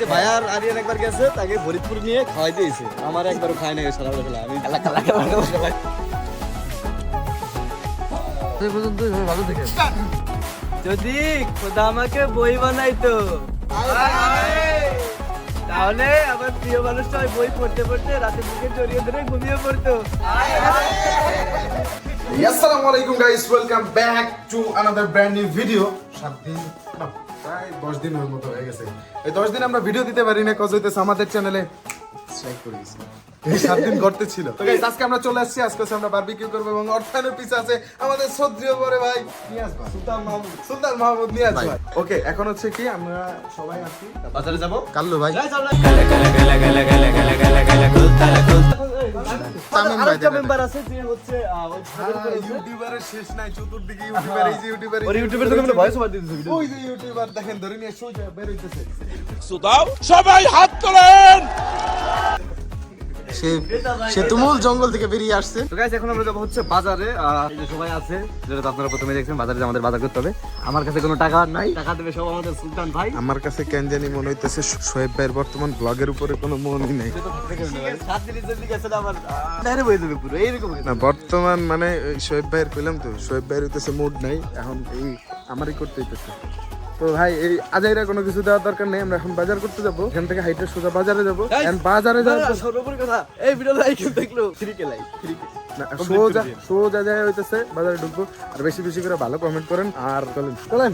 যে ভাইয়ার আরিয়ান একবার গেছে তাকে ফরিদপুর নিয়ে খাওয়াই দিয়েছে। আমার একবারও সারা বেলা আমি যদি খোদা আমাকে বই বানাইতো তাহলে আমার প্রিয় মানুষটা ওই বই পড়তে পড়তে রাতে বুকে জড়িয়ে ধরে ঘুমিয়ে পড়তো। আসসালামু আলাইকুম guys welcome back to another brand new video সাত দিন না, প্রায় দশ দিনের মতো হয়ে গেছে। এই দশ দিন আমরা ভিডিও দিতে পারি না কজ হইতেছে আমাদের চ্যানেলে স্ট্রাইক করে গেছে সাত দিন করতে ছিল। তো guys, আজকে আমরা চলে আসছি আজকে আমরা বারবিকিউ করব এবং অর্থায়নের পিছে আছে আমাদের সদ্রিয় বড় ভাই নিয়াজ ভাই। সুলতান মাহমুদ। সুলতান মাহমুদ নিয়াজ ভাই। ওকে এখন হচ্ছে কি আমরা সবাই আসছি বাজারে যাব? কাল্লু ভাই। আছে। ইউটিউবারের শেষ নাই চতুর্দিকে ইউটিউবার এই যে ইউটিউবার ওর ইউটিউবের তো ভয়েস ওভার দিতেছে ওই যে ইউটিউবার দেখেন ধরে নিয়ে সোজা বের হইতেছে। সে সে সে তুমুল জঙ্গল থেকে বেরিয়ে আসছে। তো গাইস এখন আমরা যাব হচ্ছে বাজারে। এই যে সবাই আছে যেটা তো আপনারা প্রথমে দেখছেন বাজারে আমাদের বাজার করতে হবে। আমার কাছে কোনো টাকা নাই। টাকা দেবে সব আমাদের সুলতান ভাই। আমার কাছে কেন জানি মনে হইতেছে শোয়েব ভাইয়ের বর্তমান ব্লগের উপরে কোনো মনই নেই। না। আমার ডাইরে বয়ে দেবে পুরো এইরকম না বর্তমান মানে শোয়েব ভাইয়ের কইলাম তো শোয়েব ভাইয়ের হইতেছে মুড নাই এখন এই আমারই করতে হইতেছে। তো ভাই এই আজাইরা কোনো কিছু দেওয়ার দরকার নেই আমরা এখন বাজার করতে যাব। এখান থেকে হাইটে সোজা বাজারে যাব। বাজারে পর- সর্বোপরি কথা এই ভিডিও লাইক দেখল। ফ্রি কে লাইক ফ্রি কে সোজা সোজা যায় হইতেছে বাজারে ঢুকবো। আর বেশি বেশি করে ভালো কমেন্ট করেন আর চলেন চলেন।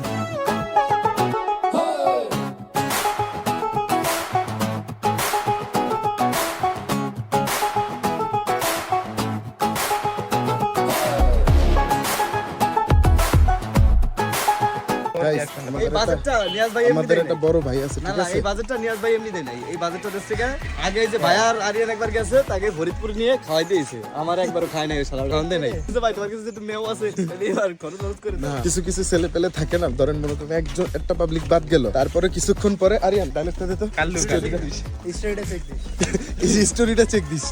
বাজেটটা নিয়াজ ভাই আমাদের একটা বড় ভাই আছে ঠিক আছে? এই বাজেটটা নিয়াজ ভাই এমনি দেয় নাই। এই বাজেটটা আগে এই যে ভাইয়ার আরিয়ান একবার গেছে তাকে ফরিদপুর নিয়ে খাওয়াই দিয়েছে। আমার একবারও খায় নাই সারা কারণ দেয় নাই? ভাই তোমার কাছে যেহেতু মেয়েও আছে এবার খরচ খরচ করে কিছু কিছু ছেলে পেলে থাকে না। ধরেন মনে করেন একজন একটা পাবলিক বাদ গেল তারপরে কিছুক্ষণ পরে আরিয়ান স্টোরিটা চেক দিস।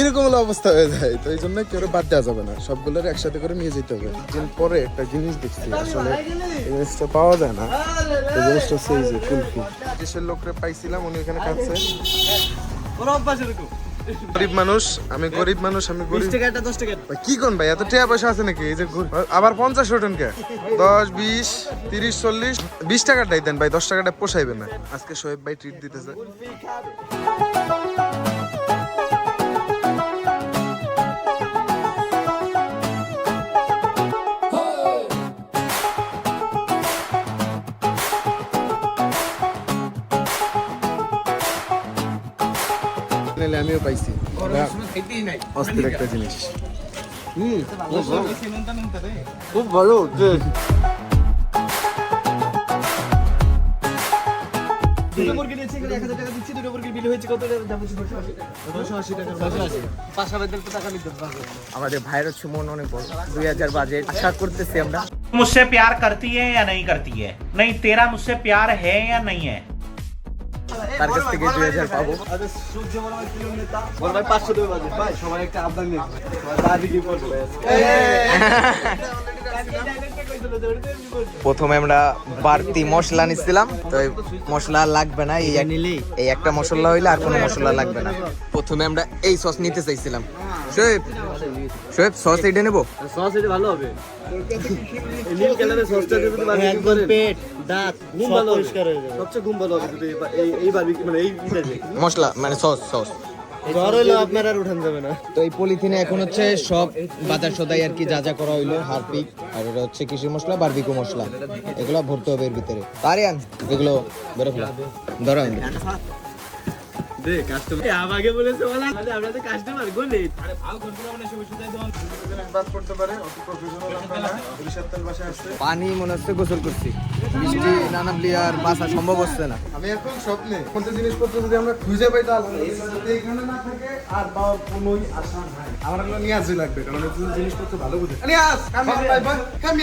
এরকম হলো অবস্থা হয়ে যায়। তো এই জন্য কেউ বাদ দেওয়া যাবে না। সবগুলোর একসাথে করে নিয়ে যেতে হবে। পরে একটা জিনিস দেখছি আসলে জিনিসটা পাওয়া যায় না। এই জিনিসটা হচ্ছে এই যে কুলফি দেশের লোকরে পাইছিলাম উনি এখানে খাচ্ছে। গরিব মানুষ আমি গরিব মানুষ আমি গরিব। টাকা একটা দশ টাকা। ভাই, কি কোন ভাই? এত টাকা পয়সা আছে নাকি? এই যে আবার পঞ্চাশ ওঠেন কে? দশ বিশ তিরিশ চল্লিশ। বিশ টাকাটাই দেন ভাই দশ টাকাটা পোষাইবে না। আজকে শোয়েব ভাই ট্রিট দিতেছে। নাহলে আমিও পাইছি অস্থির একটা জিনিস খুব ভালো যে দুটো মুরগি নিয়েছি এখানে এক হাজার টাকা দিচ্ছি দুটো মুরগির বিল হয়েছে কত টাকা দাম হচ্ছে ছশো আশি টাকা ছশো আশি টাকা ছশো আশি পাঁচ হাজার তো টাকা নিতে পারবে আমাদের ভাইয়ের হচ্ছে মন অনেক বড় দুই হাজার বাজেট আশা করতেছি আমরা मुझसे प्यार करती है या नहीं करती है नहीं तेरा मुझसे प्यार है या नहीं है তার কাছ থেকে দুই হাজার পাবো। ভাই পাঁচশো দেবে বাজে। ভাই সবাই একটা নিয়ে প্রথমে আমরা বাড়তি মশলা নিছিলাম তো এই মশলা লাগবে না এই এক- এই একটা মশলা হইলে আর কোনো মশলা লাগবে না। প্রথমে আমরা এই সস নিতে চাইছিলাম। শোয়েব শোয়েব সস এইটা নেব? সস এটা ভালো হবে। মশলা মানে সস সস। আপনার আর উঠান যাবে না। তো এই পলিথিনে এখন হচ্ছে সব বাজার সদাই আর কি যা যা করা হইল হারপিক আর এটা হচ্ছে কৃষি মশলা বারবিকু মশলা। এগুলো ভরতে হবে এর ভিতরে। আরিয়ান এগুলো বেরো ফেলা। ধরো। দে কাস্টমার আমাকে বলেছে বলা মানে আমরা তো কাস্টমার গোলে। বাদ করতে পারে অত প্রফেশনাল আমরা না। সরিষার তেল বাসায় পানি মনে হচ্ছে গোসল করছি। বৃষ্টি না নামলে আর বাসা সম্ভব হচ্ছে না। আমি এখন স্বপ্নে কোনটা জিনিসপত্র যদি আমরা খুঁজে পাই তাহলে যদি এখানে না থাকে আর পাওয়ার কোনোই আশা নাই। আমার এগুলো নিয়ে আসতে লাগবে কারণ জিনিসপত্র ভালো বুঝে। আস কামি ভাই ভাই কামি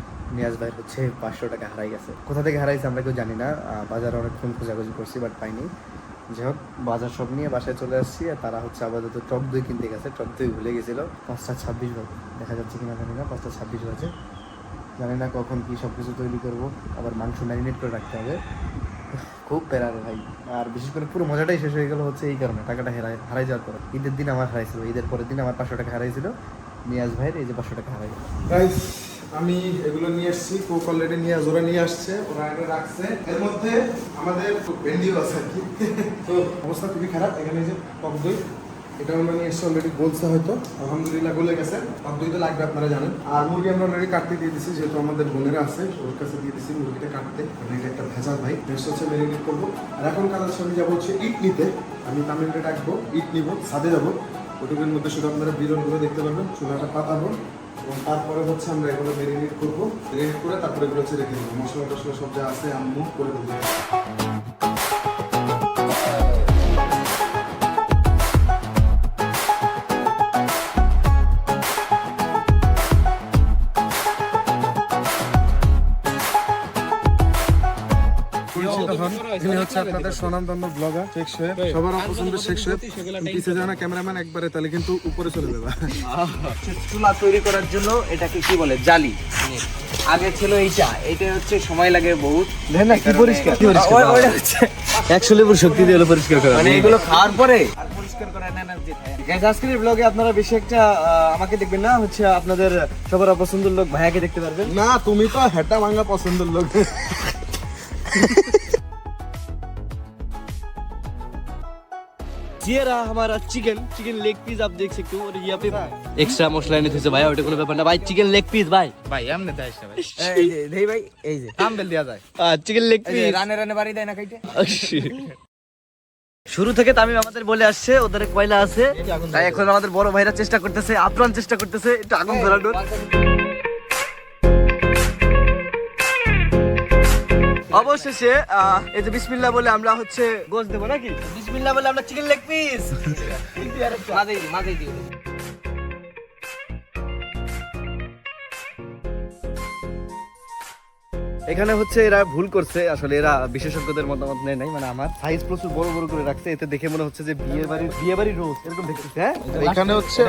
নিয়াজ ভাই হচ্ছে পাঁচশো টাকা হারাই গেছে। কোথা থেকে হারাইছে আমরা কেউ জানি না বাজারে অনেকক্ষণ খোঁজাখুঁজি করছি বাট পাইনি। যাই হোক, বাজার সব নিয়ে বাসায় চলে আসছি আর তারা হচ্ছে আপাতত টক দই কিনতে গেছে টক দই ভুলে গেছিল। পাঁচটা ছাব্বিশ বাজে, দেখা যাচ্ছে কিনা জানি না, পাঁচটা ছাব্বিশ বাজে। জানি না কখন কি সব কিছু তৈরি করব, আবার মাংস ম্যারিনেট করে রাখতে হবে। খুব প্যারার ভাই। আর বিশেষ করে পুরো মজাটাই শেষ হয়ে গেল হচ্ছে এই কারণে, টাকাটা হারাই হারাই যাওয়ার পরে। ঈদের দিন আমার হারাইছিল, ঈদের পরের দিন আমার পাঁচশো টাকা হারাইছিল, নিয়াজ ভাইয়ের এই যে পাঁচশো টাকা হারাই গেল। আমি এগুলো নিয়ে এসেছি কোক অলরেডি নিয়ে ওরা নিয়ে আসছে, ওরা এটা রাখছে। এর মধ্যে আমাদের ভেন্ডিও আছে আর কি। তো অবস্থা খুবই খারাপ, এখানে যে টক দই, এটা আমরা নিয়ে এসেছি অলরেডি গলছে হয়তো, আলহামদুলিল্লাহ গলে গেছে। টক দই তো লাগবে আপনারা জানেন। আর মুরগি আমরা অলরেডি কাটতে দিয়ে দিচ্ছি যেহেতু আমাদের বোনেরা আছে, ওর কাছে দিয়ে দিচ্ছি মুরগিটা কাটতে। কারণ এটা একটা ভেজাল ভাই নেক্সট হচ্ছে ম্যারিনেট করব। আর এখন কালার সঙ্গে যাব হচ্ছে ইট নিতে আমি তামিলকে ডাকবো ইট নিব ছাদে যাব ওটুকুর মধ্যে শুধু আপনারা বিরনগুলো দেখতে পাবেন চুলাটা পাতাবো। এবং তারপরে হচ্ছে আমরা এগুলো মেরিনেট করব। মেরিনেট করে তারপরে এগুলো হচ্ছে রেখে দেবো। মশলা টশলা সব যা আছে মুখ করে দেবো। হচ্ছে আপনাদের ব্লগার শেখ সোহেব সবার পছন্দের শেখ সোহেব পিছিয়ে যাও না ক্যামেরাম্যান একবারে তাহলে কিন্তু উপরে চলে যাবে। চুলা তৈরি করার জন্য এটাকে কি বলে? জালি। আগে ছিল এইটা এটা হচ্ছে সময় লাগে বহুত। কি পরিষ্কার ওই- ওইটা হচ্ছে একশো লেবুর শক্তি দিয়ে পরিষ্কার করা মানে এগুলো খাওয়ার পরে আর পরিষ্কার করা এনার্জি থাকে আজকের ব্লগে আপনারা বেশি একটা আমাকে দেখবেন না হচ্ছে আপনাদের সবার পছন্দের লোক ভাইয়াকে দেখতে পারবেন। না তুমি তো হেটা ভাঙা পছন্দের লোক। ये रहा हमारा चिकन चिकन लेग पीस आप देख सकते हो और यहाँ पे एक्स्ट्रा मसला नहीं थे भाई ওটা কোনো ব্যাপার না ভাই চিকেন লেগ পিস ভাই ভাই এমনি দেয় ভাই এই যে দেই ভাই এই যে থাম্বনেল দেয়া যায় চিকেন লেগ এই যে পিস রানে রানে বাড়ি দেয় না খাইতে শুরু থেকে তামিম আমাদের বলে আসছে ওদের কয়লা আছে তাই এখন আমাদের বড় ভাইরা চেষ্টা করতেছে আপ্রাণ চেষ্টা করতেছে একটু আগুন ধরানোর অবশেষে আহ, এই যে বিসমিল্লা বলে আমরা হচ্ছে গোস দেবো নাকি? বিসমিল্লা বলে আমরা চিকেন লেগ পিস মাঝেই দিই, মাঝেই দিই। এখানে হচ্ছে এরা ভুল করছে আসলে এরা বিশেষজ্ঞদের মতামত নেয় নাই মানে আমার। সাইজ প্রচুর বড় বড় করে রাখছে এতে দেখে মনে হচ্ছে যে বিয়ে বাড়ির বিয়ে বাড়ির রোজ এরকম দেখতেছে হ্যাঁ? এখানে হচ্ছে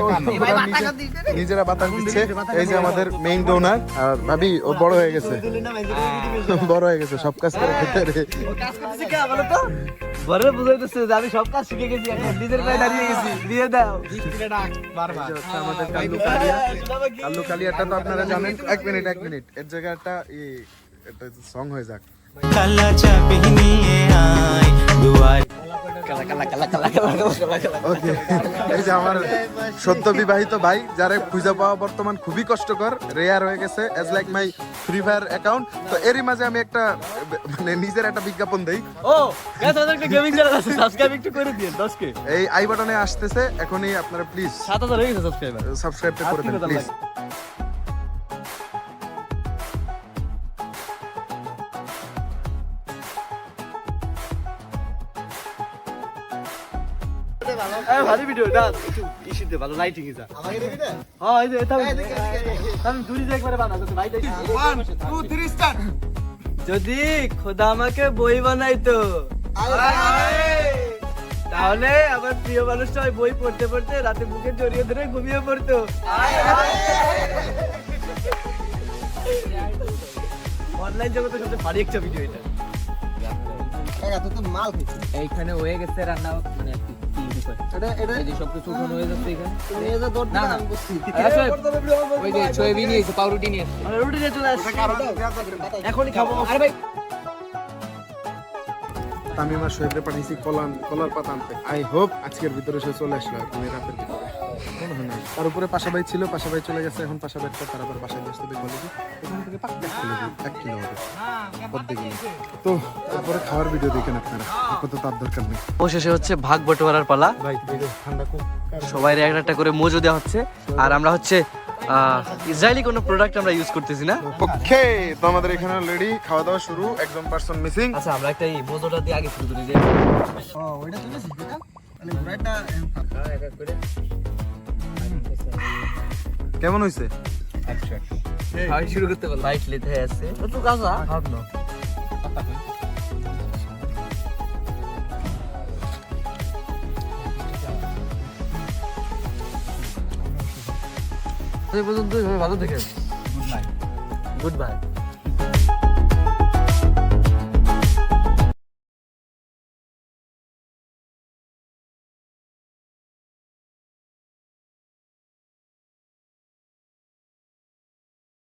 নিজেরা বাতাস দিচ্ছে এই যে আমাদের মেইন ডোনার আর ভাবি ও বড় হয়ে গেছে। বড় হয়ে গেছে সব কাজ করে খেতে রে। ও কাজ করতেছে কে বলো তো? বড় বুঝাইতেছে যে আমি সব কাজ শিখে গেছি এখন নিজের পায়ে দাঁড়িয়ে গেছি বিয়ে দাও। এই আমাদের কাল্লু কালিয়া। কাল্লু কালিয়াটা তো আপনারা জানেন এক মিনিট এক মিনিট। এর জায়গাটা ই এটা সং হয়ে যাক। এই যে আমার সদ্য বিবাহিত ভাই যারা খুঁজে পাওয়া বর্তমান খুবই কষ্টকর রেয়ার হয়ে গেছে as like my free fire account তো এরই মাঝে আমি একটা মানে নিজের একটা বিজ্ঞাপন দেই। ও গাইস আমাদের একটা গেমিং আছে সাবস্ক্রাইব একটু করে দিন 10 কে। এই আই বাটনে আসতেছে এখনই আপনারা প্লিজ 7000 হয়ে গেছে সাবস্ক্রাইবার সাবস্ক্রাইবটা করে দেন প্লিজ ভালো ভিডিও না একটু ইসিতে ভালো লাইটিং ইজা আমাকে দেখি না হ্যাঁ এই যে এটা আমি দূরি যে একবারে বানা যাতে ভাই দেখি 1 2 3 স্টার্ট যদি খোদা আমাকে বই বানাইতো তাহলে আমার প্রিয় মানুষটা ওই বই পড়তে পড়তে রাতে বুকে জড়িয়ে ধরে ঘুমিয়ে পড়তো। অনলাইন জগতে সবচেয়ে ভারী একটা ভিডিও এটা। এইখানে হয়ে গেছে রান্না মানে আর কি, কি এই যে সবকিছু উঠানো হয়ে যাচ্ছে এখানে। না, না। আরে সোহেব, ওই যে সোয়াবিন নিয়ে পাউরুটি নিয়ে রুটি নিয়ে চলে আসছি। এখনই খাব। আরে ভাই, আমি আমার শহীদরে পাঠিয়েছি কলান কলার পাতা আনতে। আই হোপ আজকের ভিতরে সে চলে আসলো আর আমি রাতের। তার উপরে পাশাবাই ছিল পাশাবাই চলে গেছে এখন পাশাবাইটা তার আবার বাসায় আসতে দেখব নাকি এখান থেকে পাক এক কিলো এক কিলো হবে। তো তারপরে খাওয়ার ভিডিও দেখেন আপনারা। তার দরকার নেই। অবশেষে হচ্ছে ভাগ বটোয়ারার পালা। ভাই ঠান্ডা খুব সবাই একটা একটা করে মজু দেওয়া হচ্ছে। আর আমরা হচ্ছে আহ, ইসরায়েলি কোনো প্রোডাক্ট আমরা ইউজ করতেছি না। ওকে তো আমাদের এখানে অলরেডি খাওয়া দাওয়া শুরু একজন পার্সন মিসিং আচ্ছা আমরা একটা এই দিয়ে আগে শুরু করি যে কেমন হয়েছে খাওয়া শুরু করতে পারলাম। বাইট লিতে আছে। তো কাঁচা খাব এই পর্যন্ত ভালো থেকে গুড বাই